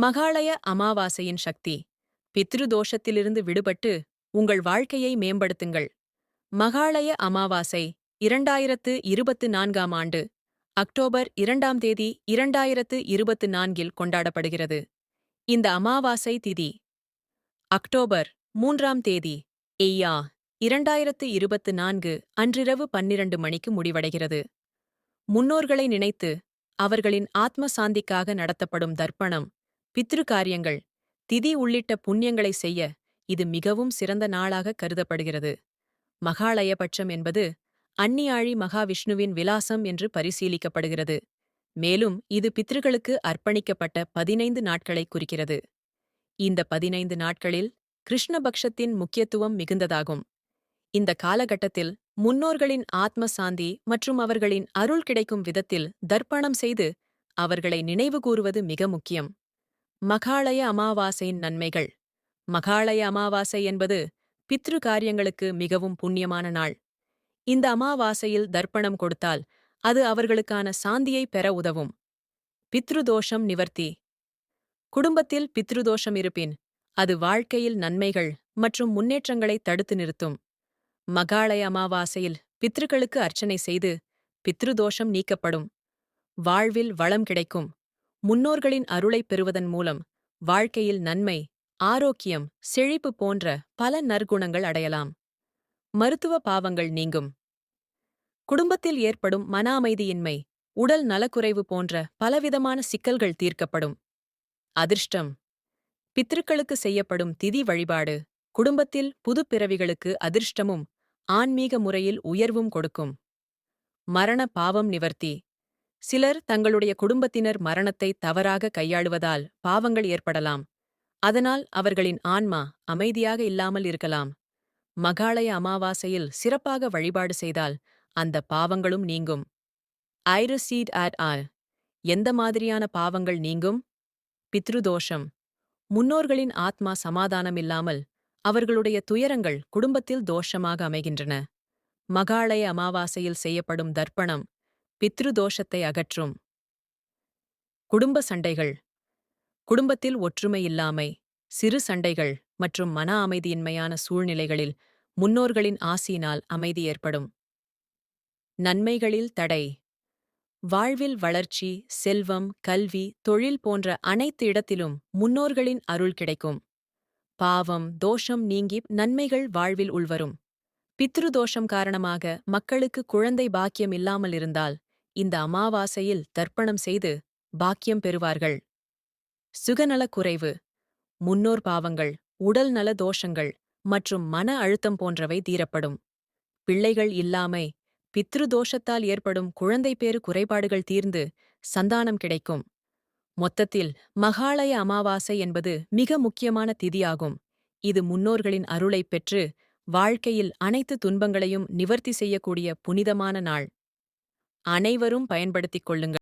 மகாலய அமாவாசையின் சக்தி. பித்ரு தோஷத்திலிருந்து விடுபட்டு உங்கள் வாழ்க்கையை மேம்படுத்துங்கள். மகாளய அமாவாசை இரண்டாயிரத்து இருபத்து நான்காம் ஆண்டு அக்டோபர் இரண்டாம் தேதி இரண்டாயிரத்து இருபத்து நான்கில் கொண்டாடப்படுகிறது. இந்த அமாவாசை திதி அக்டோபர் மூன்றாம் தேதி எய்யா இரண்டாயிரத்து இருபத்து நான்கு அன்றிரவு பன்னிரண்டு மணிக்கு முடிவடைகிறது. முன்னோர்களை நினைத்து அவர்களின் ஆத்ம சாந்திக்காக நடத்தப்படும் தர்ப்பணம் பித்ரு காரியங்கள் திதி உள்ளிட்ட புண்ணியங்களை செய்ய இது மிகவும் சிறந்த நாளாக கருதப்படுகிறது. மகாலயபட்சம் என்பது அந்நியாழி மகாவிஷ்ணுவின் விலாசம் என்று பரிசீலிக்கப்படுகிறது. மேலும் இது பித்ருகளுக்கு அர்ப்பணிக்கப்பட்ட பதினைந்து நாட்களை குறிக்கிறது. இந்த பதினைந்து நாட்களில் கிருஷ்ணபக்ஷத்தின் முக்கியத்துவம் மிகுந்ததாகும். இந்த காலகட்டத்தில் முன்னோர்களின் ஆத்ம சாந்தி மற்றும் அவர்களின் அருள் கிடைக்கும் விதத்தில் தர்ப்பணம் செய்து அவர்களை நினைவுகூறுவது மிக முக்கியம். மகாளய அமாவாசையின் நன்மைகள். மகாளய அமாவாசை என்பது பித்ரு காரியங்களுக்கு மிகவும் புண்ணியமான நாள். இந்த அமாவாசையில் தர்ப்பணம் கொடுத்தால் அது அவர்களுக்கான சாந்தியை பெற உதவும். பித்ருதோஷம் நிவர்த்தி. குடும்பத்தில் பித்ருதோஷம் இருப்பின் அது வாழ்க்கையில் நன்மைகள் மற்றும் முன்னேற்றங்களை தடுத்து நிறுத்தும். மகாளய அமாவாசையில் பித்ருக்களுக்கு அர்ச்சனை செய்து பித்ருதோஷம் நீக்கப்படும். வாழ்வில் வளம் கிடைக்கும். முன்னோர்களின் அருளைப் பெறுவதன் மூலம் வாழ்க்கையில் நன்மை ஆரோக்கியம் செழிப்பு போன்ற பல நற்குணங்கள் அடையலாம். மருத்துவ பாவங்கள் நீங்கும். குடும்பத்தில் ஏற்படும் மன அமைதியின்மை உடல் நலக்குறைவு போன்ற பலவிதமான சிக்கல்கள் தீர்க்கப்படும். அதிர்ஷ்டம். பித்ருக்களுக்கு செய்யப்படும் திதி வழிபாடு குடும்பத்தில் புது பிறவிகளுக்கு அதிர்ஷ்டமும் ஆன்மீக முறையில் உயர்வும் கொடுக்கும். மரண பாவம் நிவர்த்தி. சிலர் தங்களுடைய குடும்பத்தினர் மரணத்தை தவறாக கையாளுவதால் பாவங்கள் ஏற்படலாம். அதனால் அவர்களின் ஆன்மா அமைதியாக இல்லாமல் இருக்கலாம். மகாலய அமாவாசையில் சிறப்பாக வழிபாடு செய்தால் அந்த பாவங்களும் நீங்கும். ஐரசீட் ஆட் ஆல். எந்த மாதிரியான பாவங்கள் நீங்கும்? பித்ருதோஷம். முன்னோர்களின் ஆத்மா சமாதானம் இல்லாமல் அவர்களுடைய துயரங்கள் குடும்பத்தில் தோஷமாக அமைகின்றன. மகாலய அமாவாசையில் செய்யப்படும் தர்ப்பணம் பித்ருதோஷத்தை அகற்றும். குடும்ப சண்டைகள். குடும்பத்தில் ஒற்றுமை இல்லாமை சிறு சண்டைகள் மற்றும் மன அமைதியின்மையான சூழ்நிலைகளில் முன்னோர்களின் ஆசியினால் அமைதி ஏற்படும். நன்மைகளில் தடை. வாழ்வில் வளர்ச்சி செல்வம் கல்வி தொழில் போன்ற அனைத்து இடத்திலும் முன்னோர்களின் அருள் கிடைக்கும். பாவம் தோஷம் நீங்கி நன்மைகள் வாழ்வில் உள்வரும். பித்ரு தோஷம் காரணமாக மக்களுக்கு குழந்தை பாக்கியம் இல்லாமல் இருந்தால் இந்த அமாவாசையில் தர்ப்பணம் செய்து பாக்கியம் பெறுவார்கள். சுகநலக் குறைவு முன்னோர் பாவங்கள் உடல் நல தோஷங்கள் மற்றும் மன அழுத்தம் போன்றவை தீரப்படும். பிள்ளைகள் இல்லாமை பித்ரு தோஷத்தால் ஏற்படும் குழந்தை பேறு குறைபாடுகள் தீர்ந்து சந்தானம் கிடைக்கும். மொத்தத்தில் மகாலய அமாவாசை என்பது மிக முக்கியமான திதியாகும். இது முன்னோர்களின் அருளைப் பெற்று வாழ்க்கையில் அனைத்து துன்பங்களையும் நிவர்த்தி செய்யக்கூடிய புனிதமான நாள். அனைவரும் பயன்படுத்திக் கொள்ளுங்கள்.